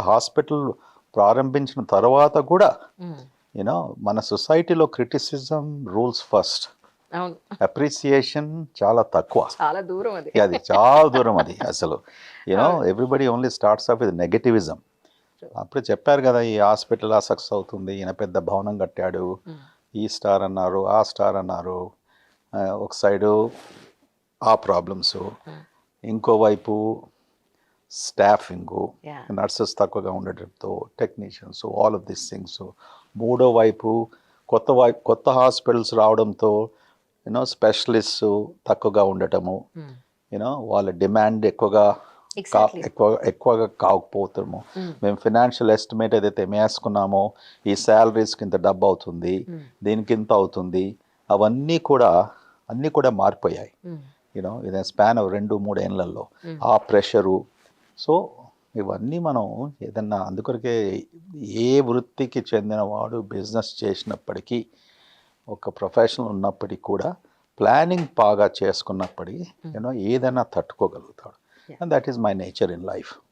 Hospital ప్రారంభించిన తర్వాత కూడా యూనో మన సొసైటీలో క్రిటిసిజం రూల్స్ ఫస్ట్. అప్రిసియేషన్ చాలా తక్కువ. చాలా దూరం అది. అది చాలా దూరం అది అసలు. You know everybody only starts off with negativism అప్పుడు చెప్పారు కదా ఈ హాస్పిటల్ సక్సెస్ అవుతుంది ఈయన పెద్ద భవనం కట్టాడు ఈ స్టార్ అన్నారు ఆ స్టార్ అన్నారు ఒక సైడు ఆ ప్రాబ్లమ్స్ ఇంకోవైపు స్టాఫింగు. నర్సెస్ తక్కువగా ఉండటంతో technicians all of this things మూడో వైపు కొత్త వైపు కొత్త హాస్పిటల్స్ రావడంతో యూనో స్పెషలిస్ట్ తక్కువగా ఉండటము. యూనో వాళ్ళ డిమాండ్ ఎక్కువగా. ఎక్కువ ఎక్కువగా కాకపోతాము ఉమ్, మేము ఫినాన్షియల్ ఎస్టిమేట్ ఏదైతే వేసుకున్నామో ఈ శాలరీస్కి ఇంత డబ్బు అవుతుంది ఉమ్, దీనికి ఇంత అవుతుంది అవన్నీ కూడా అన్నీ కూడా మారిపోయాయి. యూనో ఇదే స్పాన్ రెండు మూడు ఏళ్ళల్లో. ఆ ప్రెషరు సో ఇవన్నీ మనం ఏదన్నా అందుకొరకే ఏ వృత్తికి చెందినవాడు బిజినెస్ చేసినప్పటికీ ఒక ప్రొఫెషనల్ ఉన్నప్పటికీ కూడా ప్లానింగ్ బాగా చేసుకున్నప్పటికీ యూనో ఏదైనా తట్టుకోగలుగుతాడు. And that is my nature in life.